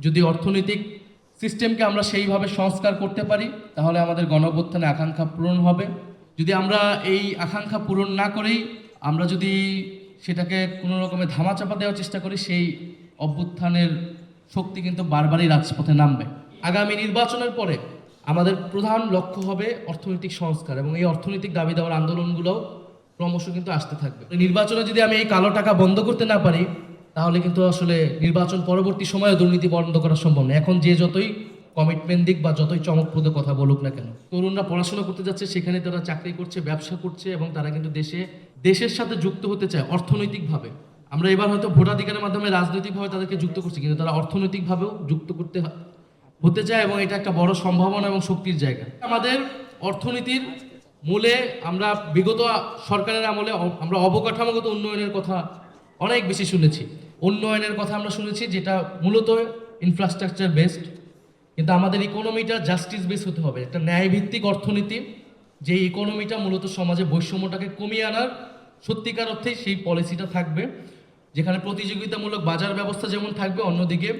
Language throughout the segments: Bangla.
যদি অর্থনৈতিক সিস্টেমকে আমরা সেইভাবে সংস্কার করতে পারি, তাহলে আমাদের গণঅভ্যুত্থানে আকাঙ্ক্ষা পূরণ হবে। যদি আমরা এই আকাঙ্ক্ষা পূরণ না করেই আমরা যদি সেটাকে কোনো রকমের ধামাচাপা দেওয়ার চেষ্টা করি, সেই অভ্যুত্থানের শক্তি কিন্তু বারবারই রাজপথে নামবে। আগামী নির্বাচনের পরে আমাদের প্রধান লক্ষ্য হবে অর্থনৈতিক সংস্কার এবং এই অর্থনৈতিক দাবি দেওয়ার আন্দোলনগুলো ক্রমশ কিন্তু আসতে থাকবে। নির্বাচনে যদি আমি এই কালো টাকা বন্ধ করতে না পারি তাহলে কিন্তু আসলে নির্বাচন পরবর্তী সময়ে দুর্নীতি বন্ধ করা সম্ভব না। এখন যে যতই কমিটমেন্ট দিক বা যতই চমকপ্রদ কথা বলুক না কেন, তরুণরা পড়াশোনা করতে যাচ্ছে, সেখানে তারা চাকরি করছে, ব্যবসা করছে এবং তারা কিন্তু দেশে, দেশের সাথে যুক্ত হতে চায় অর্থনৈতিকভাবে। আমরা এবার হয়তো ভোটাধিকারের মাধ্যমে রাজনৈতিকভাবে তাদেরকে যুক্ত করছি, কিন্তু তারা অর্থনৈতিকভাবেও যুক্ত করতে হতে চায় এবং এটা একটা বড় সম্ভাবনা এবং শক্তির জায়গা। আমাদের অর্থনীতির মূলে আমরা বিগত সরকারের আমলে আমরা অবকাঠামোগত উন্নয়নের কথা অনেক বেশি শুনেছি। উন্নয়নের কথা আমরা শুনেছি, যেটা মূলত ইনফ্রাস্ট্রাকচার বেসড কিন্তু আমাদের ইকোনমিটা জাস্টিস বেস হতে হবে। একটা ন্যায়ভিত্তিক অর্থনীতি যে ইকোনমিটা মূলত সমাজে বৈষম্যটাকে কমিয়ে আনার, সত্যিকার অর্থেই সেই পলিসিটা থাকবে। যেখানে প্রতিযোগিতামূলক বাজার ব্যবস্থা যেমন থাকবে, অন্যদিকে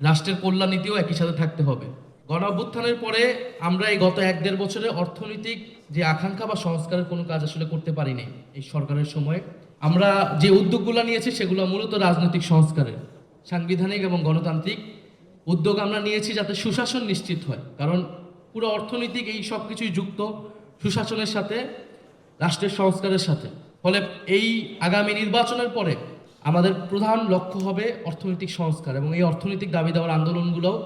রাষ্ট্রের কল্যাণ নীতিও একই সাথে থাকতে হবে। গণ অভ্যুত্থানের পরে আমরা এই গত এক দেড় বছরে অর্থনৈতিক যে আকাঙ্ক্ষা বা সংস্কারের কোনো কাজ আসলে করতে পারিনি এই সরকারের সময়। আমরা যে উদ্যোগগুলো নিয়েছি সেগুলো মূলত রাজনৈতিক সংস্কারের, সাংবিধানিক এবং গণতান্ত্রিক উদ্যোগ আমরা নিয়েছি যাতে সুশাসন নিশ্চিত হয়। কারণ পুরো অর্থনৈতিক এই সব কিছুই যুক্ত সুশাসনের সাথে, রাষ্ট্রের সংস্কারের সাথে। ফলে এই আগামী নির্বাচনের পরে আমাদের প্রধান লক্ষ্য হবে অর্থনৈতিক সংস্কার এবং এই অর্থনৈতিক দাবি দেওয়ার আন্দোলনগুলোও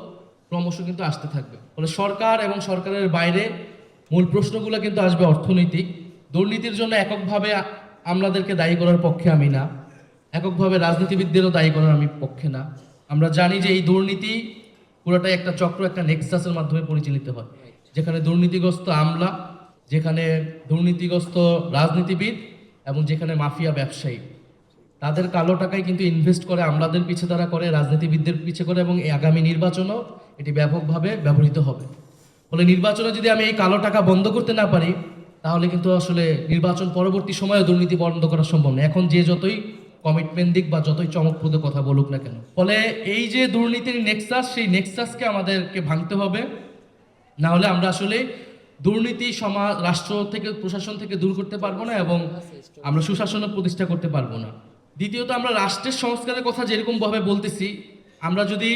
ক্রমশ কিন্তু আসতে থাকবে। ফলে সরকার এবং সরকারের বাইরে মূল প্রশ্নগুলো কিন্তু আসবে অর্থনৈতিক। দুর্নীতির জন্য এককভাবে আমলাদেরকে দায়ী করার পক্ষে আমি না। এককভাবে রাজনীতিবিদদেরও দায়ী করার আমি পক্ষে না। আমরা জানি যে এই দুর্নীতি পুরোটাই একটা চক্র, একটা নেক্সাসের মাধ্যমে পরিচালিত হয়। যেখানে দুর্নীতিগ্রস্ত আমলা, যেখানে দুর্নীতিগ্রস্ত রাজনীতিবিদ এবং যেখানে মাফিয়া ব্যবসায়ী। তাদের কালো টাকায় কিন্তু ইনভেস্ট করে, আমলাদের পিছে তারা করে, রাজনীতিবিদদের পিছে করে এবং এই আগামী নির্বাচনও এটি ব্যাপকভাবে ব্যবহৃত হবে। ফলে নির্বাচনে যদি আমি এই কালো টাকা বন্ধ করতে না পারি তাহলে কিন্তু আসলে নির্বাচন পরবর্তী সময়ে দুর্নীতি বন্ধ করা সম্ভব না। এখন যে যতই কমিটমেন্ট দিক বা যতই চমকপ্রদ কথা বলুক না কেন, ফলে এই যে দুর্নীতির নেক্সাস সেই নেক্সাসকে আমাদেরকে ভাঙতে হবে। না হলে আমরা আসলে দুর্নীতি সমাজ, রাষ্ট্র থেকে, প্রশাসন থেকে দূর করতে পারব না এবং আমরা সুশাসনের প্রতিষ্ঠা করতে পারব না। দ্বিতীয়ত, আমরা রাষ্ট্রের সংস্কারের কথা যেরকম ভাবে বলতেছি, আমরা যদি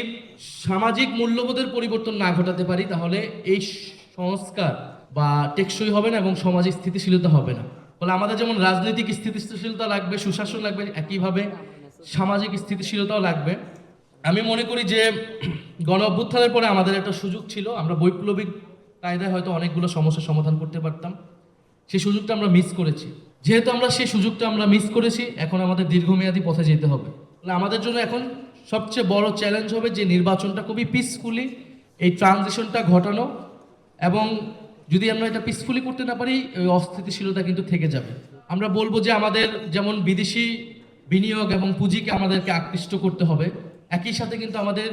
সামাজিক মূল্যবোধের পরিবর্তন না ঘটাতে পারি, তাহলে এই সংস্কার বা টেকসই হবে না এবং সমাজে স্থিতিশীলতা হবে না। ফলে আমাদের যেমন রাজনৈতিক স্থিতিশীলতা লাগবে, সুশাসন লাগবে, একইভাবে সামাজিক স্থিতিশীলতাও লাগবে। আমি মনে করি যে গণ অভ্যুত্থানের পরে আমাদের একটা সুযোগ ছিল, আমরা বৈপ্লবিক কায়দায় হয়তো অনেকগুলো সমস্যার সমাধান করতে পারতাম। সেই সুযোগটা আমরা মিস করেছি। যেহেতু আমরা সেই সুযোগটা আমরা মিস করেছি, এখন আমাদের দীর্ঘমেয়াদী পথে যেতে হবে। আমাদের জন্য এখন সবচেয়ে বড় চ্যালেঞ্জ হবে যে নির্বাচনটা খুবই পিসফুলি এই ট্রানজিশনটা ঘটানো এবং যদি আমরা এটা পিসফুলি করতে না পারি অস্থিতিশীলতা কিন্তু থেকে যাবে। আমরা বলব যে আমাদের যেমন বিদেশি বিনিয়োগ এবং পুঁজিকে আমাদেরকে আকৃষ্ট করতে হবে, একই সাথে কিন্তু আমাদের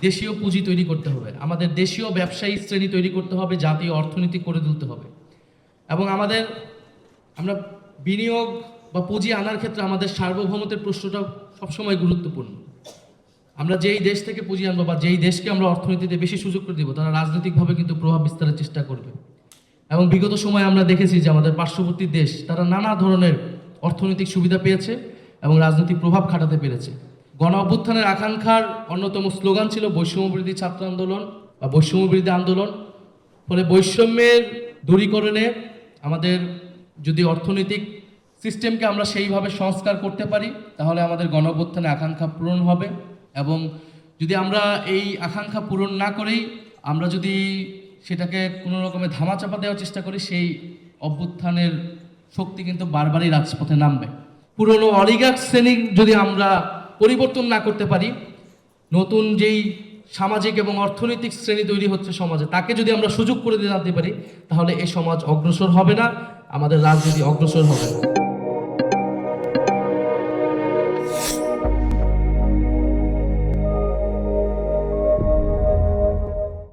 দেশীয় পুঁজি তৈরি করতে হবে। আমাদের দেশীয় ব্যবসায়ী শ্রেণি তৈরি করতে হবে, জাতীয় অর্থনীতি করে তুলতে হবে। এবং আমাদের, আমরা বিনিয়োগ বা পুঁজি আনার ক্ষেত্রে আমাদের সার্বভৌমত্বের প্রশ্নটা সবসময় গুরুত্বপূর্ণ। আমরা যেই দেশ থেকে পুঁজি আনব বা যেই দেশকে আমরা অর্থনীতিতে বেশি সুযোগ করে দিব, তারা রাজনৈতিকভাবে কিন্তু প্রভাব বিস্তারের চেষ্টা করবে। এবং বিগত সময়ে আমরা দেখেছি যে আমাদের পার্শ্ববর্তী দেশ, তারা নানা ধরনের অর্থনৈতিক সুবিধা পেয়েছে এবং রাজনৈতিক প্রভাব খাটাতে পেরেছে। গণ অভ্যুত্থানের আকাঙ্ক্ষার অন্যতম স্লোগান ছিল বৈষম্যবিরোধী ছাত্র আন্দোলন বা বৈষম্যবিরোধী আন্দোলন। ফলে বৈষম্যের দূরীকরণে আমাদের যদি অর্থনৈতিক সিস্টেমকে আমরা সেইভাবে সংস্কার করতে পারি, তাহলে আমাদের গণ অভ্যুত্থানে আকাঙ্ক্ষা পূরণ হবে। এবং যদি আমরা এই আকাঙ্ক্ষা পূরণ না করেই আমরা যদি সেটাকে কোনো রকমের ধামাচাপা দেওয়ার চেষ্টা করি, সেই অভ্যুত্থানের শক্তি কিন্তু বারবারই রাজপথে নামবে। পুরনো অলিগার্ক শ্রেণি যদি আমরা পরিবর্তন না করতে পারি, নতুন যেই সামাজিক এবং অর্থনৈতিক শ্রেণি তৈরি হচ্ছে সমাজে, তাকে যদি আমরা সুযোগ করে দিতে পারি, তাহলে এই সমাজ অগ্রসর হবে না, আমাদের রাজনীতি অগ্রসর হবে না।